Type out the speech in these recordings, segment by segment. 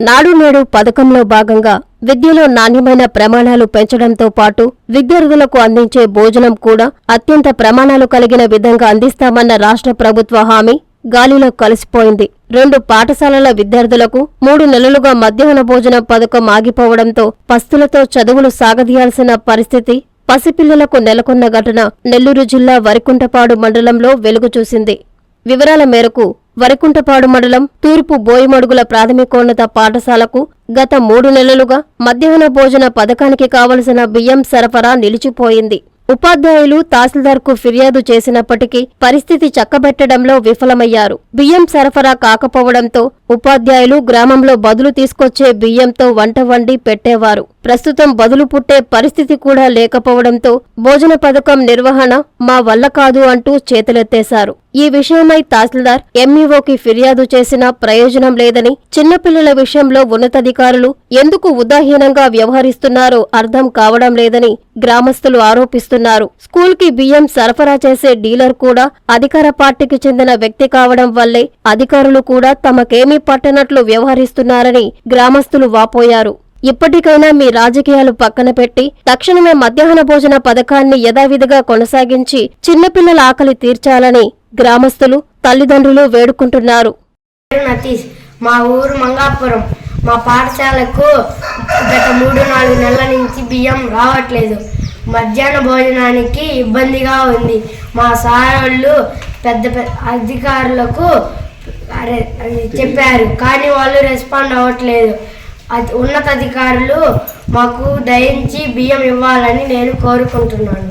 నాడు నేడు పథకంలో భాగంగా విద్యలో నాణ్యమైన ప్రమాణాలు పెంచడంతో పాటు విద్యార్థులకు అందించే భోజనం కూడా అత్యంత ప్రమాణాలు కలిగిన విధంగా అందిస్తామన్న రాష్ట్ర ప్రభుత్వ హామీ గాలిలో కలిసిపోయింది. రెండు పాఠశాలల విద్యార్థులకు మూడు నెలలుగా మధ్యాహ్న భోజనం పథకం ఆగిపోవడంతో పస్తులతో చదువులు సాగదీయాల్సిన పరిస్థితి పసిపిల్లలకు నెలకొన్న ఘటన నెల్లూరు జిల్లా వరికుంటపాడు మండలంలో వెలుగు చూసింది వివరాల మేరకు వరికుంటపాడు మండలం తూర్పు బోయిమడుగుల ప్రాథమికోన్నత పాఠశాలకు గత మూడు నెలలుగా మధ్యాహ్న భోజన పథకానికి కావలసిన బియ్యం సరఫరా నిలిచిపోయింది. ఉపాధ్యాయులు తహసీల్దార్కు ఫిర్యాదు చేసినప్పటికీ పరిస్థితి చక్కబెట్టడంలో విఫలమయ్యారు. బియ్యం సరఫరా కాకపోవడంతో ఉపాధ్యాయులు గ్రామంలో బదులు తీసుకొచ్చే బియ్యంతో వంట వండి పెట్టేవారు. ప్రస్తుతం బదులు పుట్టే పరిస్థితి కూడా లేకపోవడంతో భోజన పథకం నిర్వహణ మా వల్ల కాదు అంటూ చేతులెత్తేశారు. ఈ విషయమై తహసీల్దార్ ఎంఈఓకి ఫిర్యాదు చేసినా ప్రయోజనం లేదని చిన్నపిల్లల విషయంలో ఉన్నతాధికారులు ఎందుకు ఉదాహీనంగా వ్యవహరిస్తున్నారో అర్థం కావడం లేదని గ్రామస్తులు ఆరోపిస్తున్నారు. స్కూల్కి బియ్యం సరఫరా చేసే డీలర్ కూడా అధికార పార్టీకి చెందిన వ్యక్తి కావడం వల్లే అధికారులు కూడా తమకేమీ పట్టనట్లు వ్యవహరిస్తున్నారని గ్రామస్తులు వాపోయారు. ఇప్పటికైనా మీ రాజకీయాలు పక్కన పెట్టి తక్షణమే మధ్యాహ్న భోజన పథకాన్ని యథావిధిగా కొనసాగించి చిన్నపిల్లల ఆకలి తీర్చాలని గ్రామస్తులు తల్లిదండ్రులు వేడుకుంటున్నారు. నతీష్ మా ఊరు మంగాపురం. మా పాఠశాలకు గత మూడు నాలుగు నెలల నుంచి బియ్యం రావట్లేదు. మధ్యాహ్న భోజనానికి ఇబ్బందిగా ఉంది. మా సార్ వాళ్ళు పెద్ద పెద్ద అధికారులకు అరే చెప్పారు కానీ వాళ్ళు రెస్పాండ్ అవ్వట్లేదు. అది ఉన్నతాధికారులు మాకు దయించి బియ్యం ఇవ్వాలని నేను కోరుకుంటున్నాను.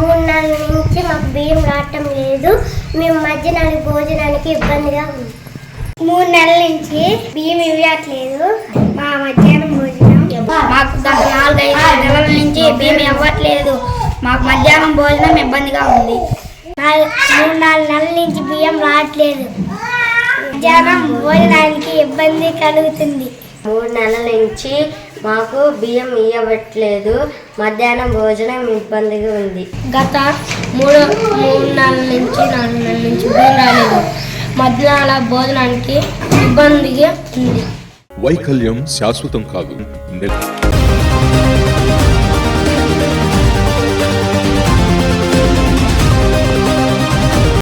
మూడు నెలల నుంచి మాకు బియ్యం రావటం లేదు. మేము మధ్యాహ్నం భోజనానికి ఇబ్బందిగా ఉంది మూడు నెలల నుంచి బియ్యం ఇవ్వట్లేదు. మా మధ్యాహ్నం భోజనం. మాకు నాలుగైదు నెలల నుంచి బియ్యం ఇవ్వట్లేదు. మాకు మధ్యాహ్నం భోజనం ఇబ్బందిగా ఉంది. మూడు నాలుగు నెలల నుంచి బియ్యం రావట్లేదు. మధ్యాహ్నం భోజనానికి ఇబ్బంది కలుగుతుంది. మూడు నెలల నుంచి మాకు బియ్యం ఇవ్వట్లేదు మధ్యాహ్నం భోజనం ఇబ్బందిగా ఉంది. గత మూడు మూడు నెలల నుంచి నాలుగు నెలల నుంచి బియ్యం రాలేదు. మధ్యాహ్న భోజనానికి ఇబ్బందిగా ఉంది. వైకల్యం శాశ్వతం కాదు.